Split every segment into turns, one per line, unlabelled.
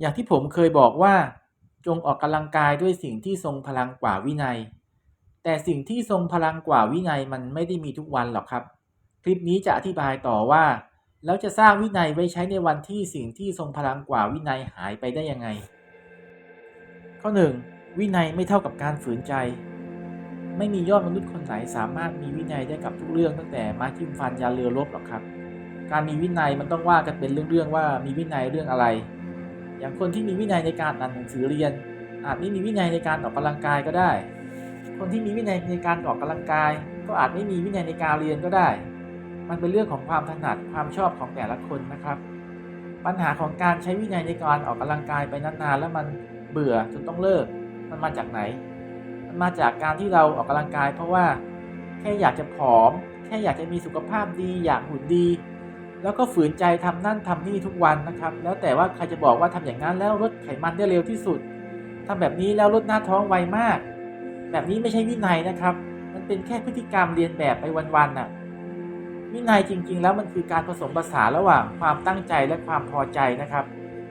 อย่างที่ผมเคยบอกว่า จงออกกำลังกายด้วยสิ่งที่ทรงพลังกว่าวินัย แต่สิ่งที่ทรงพลังกว่าวินัยมันไม่ได้มีทุกวันหรอกครับ คลิปนี้จะอธิบายต่อว่า แล้วจะสร้างวินัยไว้ใช้ในวันที่สิ่งที่ทรงพลังกว่าวินัยหายไปได้ยังไง ข้อ 1. วินัยไม่เท่ากับการฝืนใจ ไม่มียอดมนุษย์คนไหนสามารถมีวินัยได้กับทุกเรื่องตั้งแต่ไม้จิ้มฟันยาเรือรบหรอกครับ การมีวินัยมันต้องว่ากันเป็นเรื่องๆว่ามีวินัยเรื่องอะไร อย่างคนที่มีวินัยในการอ่านหนังสือเรียน อาจไม่มีวินัยในการออกกำลังกายก็ได้ คนที่มีวินัยในการออกกำลังกาย ก็อาจไม่มีวินัยในการเรียนก็ได้ มันเป็นเรื่องของความถนัดความชอบของแต่ละคนนะครับ ปัญหาของการใช้วินัยในการออกกำลังกายไปนานๆแล้วมันเบื่อจนต้องเลิก มันมาจากไหน มันมาจากการที่เราออกกำลังกาย เพราะว่าแค่อยากจะผอม แค่อยากจะมีสุขภาพดี อยากหุ่นดี แล้วก็ฝืนใจทำนั่นทำนี่ทุกวันนะครับ แล้วแต่ว่าใครจะบอกว่าทำอย่างนั้นแล้วลดไขมันได้เร็วที่สุดทำแบบนี้แล้วลดหน้าท้องไวมาก แบบนี้ไม่ใช่วินัยนะครับ มันเป็นแค่พฤติกรรมเรียนแบบไปวันๆน่ะวินัยจริง ๆ แล้วมันคือการผสมผสานระหว่างความตั้งใจและความพอใจนะครับ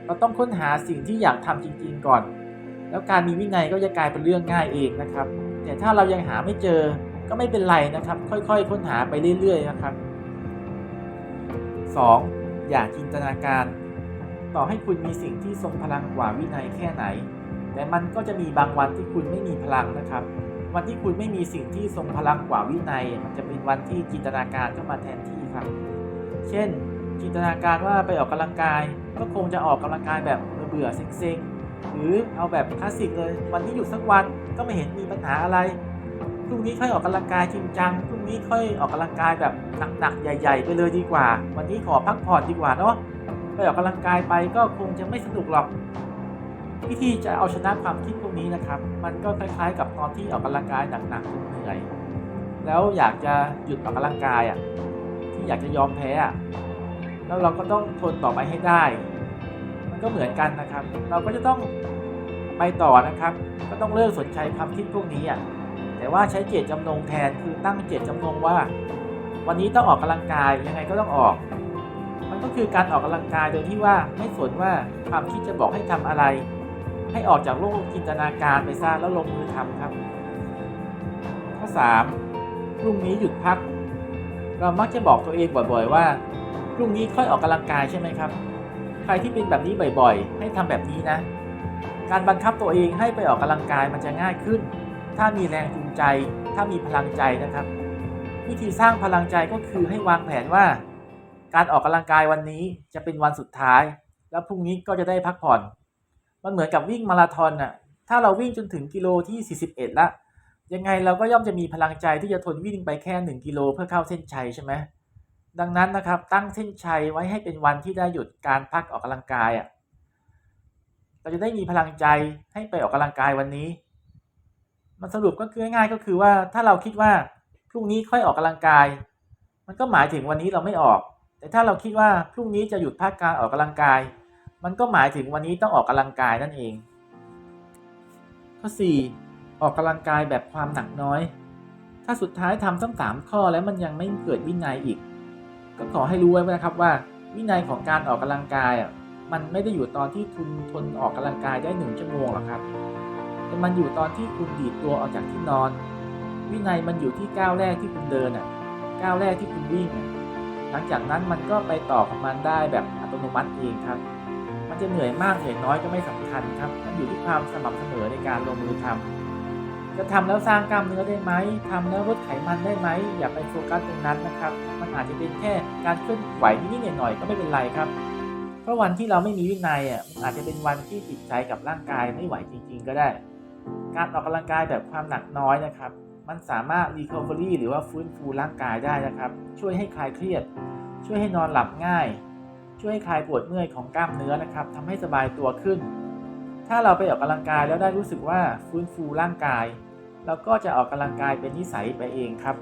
เราต้องค้นหาสิ่งที่อยากทำจริง ๆ ก่อน แล้วการมีวินัยก็จะกลายเป็นเรื่องง่ายเองนะครับ แต่ถ้าเรายังหาไม่เจอก็ไม่เป็นไรนะครับ ค่อย ๆ ค้นหาไปเรื่อยๆนะครับ 2. อย่าจินตนาการ ต่อให้คุณมีสิ่งที่ทรงพลังกว่าวินัยแค่ไหน แต่มันก็จะมีบางวันที่คุณไม่มีพลังนะครับ วันที่คุณไม่มีสิ่งที่ทรงพลังกว่าวินัย มันจะเป็นวันที่จินตนาการเข้ามาแทนที่ครับ เช่น จินตนาการว่าไปออกกำลังกาย ก็คงจะออกกำลังกายแบบเบื่อเซ็งๆหรือเอาแบบคลาสสิกเลย วันนี้หยุดสักวันก็ไม่เห็นมีปัญหาอะไร พรุ่งนี้ค่อยออกกำลังกายจริงจังพรุ่งนี้ค่อยออกกำลังกายแบบหนักๆใหญ่ ๆ ไปเลยดีกว่า วันนี้ขอพักผ่อนดีกว่าเนาะไปออกกำลังกายไปก็คงจะไม่สนุกหรอกวิธีจะเอาชนะความคิดพวกนี้นะครับ มันก็คล้ายๆ กับตอนที่ออกกำลังกายหนักๆเหนื่อยแล้วอยากจะหยุดออกกำลังกายอะที่อยากจะยอมแพ้อะแล้วเราก็ต้องทนต่อไปให้ได้ มันก็เหมือนกันนะครับ เราก็จะต้องไปต่อนะครับ ก็ต้องเลิกสนใจความคิดพวกนี้อะ แต่ว่าใช้เจตจำนงแทนคือตั้งเจตจำนงว่า วันนี้ต้องออกกำลังกายยังไงก็ต้องออก มันก็คือการออกกำลังกายโดยที่ว่าไม่สนว่าความคิดจะบอกให้ทำอะไร ให้ออกจากโลกจินตนาการไปซะแล้วลงมือทำครับ ข้อ 3. พรุ่งนี้หยุดพัก เรามักจะบอกตัวเองบ่อยๆว่าพรุ่งนี้ค่อยออกกำลังกายใช่ไหมครับ ใครที่เป็นแบบนี้บ่อยๆ ให้ทำแบบนี้นะ การบังคับตัวเองให้ไปออกกำลังกายมันจะง่ายขึ้น ถ้ามีแรงจูงใจ ถ้ามีพลังใจนะครับ วิธีสร้างพลังใจก็คือให้วางแผนว่า การออกกำลังกายวันนี้จะเป็นวันสุดท้าย แล้วพรุ่งนี้ก็จะได้พักผ่อน มันเหมือนกับวิ่งมาราธอนน่ะ ถ้าเราวิ่งจนถึงกิโลที่ 41ละยังไงเราก็ย่อมจะมีพลังใจที่จะทนวิ่งไปแค่ 1 กิโลเพื่อเข้าเส้นชัยใช่ไหมดังนั้นนะครับตั้งเส้นชัยไว้ให้เป็นวันที่ได้หยุดการพักออกกำลังกายอะเราจะได้มีพลังใจให้ไปออกกำลังกายวันนี้ มันสรุปก็คือง่ายๆก็คือว่าถ้าเราคิดว่าพรุ่งนี้ค่อยออกกำลังกาย มันก็หมายถึงวันนี้เราไม่ออก แต่ถ้าเราคิดว่าพรุ่งนี้จะหยุดพักการออกกำลังกาย มันก็หมายถึงวันนี้ต้องออกกำลังกายนั่นเอง ข้อ 4. ออกกำลังกายแบบความหนักน้อย ถ้าสุดท้ายทำทั้งสามข้อแล้วมันยังไม่เกิดวินัยอีก ก็ขอให้รู้ไว้นะครับว่า วินัยของการออกกำลังกายอะมันไม่ได้อยู่ตอนที่คุณทนออกกำลังกายได้หนึ่งชั่วโมงหรอกครับ แต่มันอยู่ตอนที่คุณดีดตัวออกจากที่นอน วินัยมันอยู่ที่ก้าวแรกที่คุณเดินอะก้าวแรกที่คุณวิ่งอะหลังจากนั้นมันก็ไปต่อของมันได้แบบอัตโนมัติเองครับ มันจะเหนื่อยมากเหนื่อยน้อยก็ไม่สำคัญครับ มันอยู่ที่ความสม่ำเสมอในการลงมือทำจะทำแล้วสร้างกล้ามเนื้อได้ไหมทำแล้วลดไขมันได้ไหมอย่าไปโฟกัสตรงนั้นนะครับ มันอาจจะเป็นแค่การเคลื่อนไหวนิดๆหน่อยๆก็ไม่เป็นไรครับ เพราะวันที่เราไม่มีวินัยอะมันอาจจะเป็นวันที่จิตใจกับร่างกายไม่ไหวจริง ๆ ก็ได้ การออกกำลังกายแบบความหนักน้อยนะครับ มันสามารถ recovery หรือว่าฟื้นฟูร่างกายได้นะครับ ช่วยให้คลายเครียด ช่วยให้นอนหลับง่าย ช่วยให้คลายปวดเมื่อยของกล้ามเนื้อนะครับทำให้สบายตัวขึ้น ถ้าเราไปออกกำลังกายแล้วได้รู้สึกว่าฟื้นฟูร่างกาย เราก็จะออกกำลังกายเป็นนิสัยไปเองครับ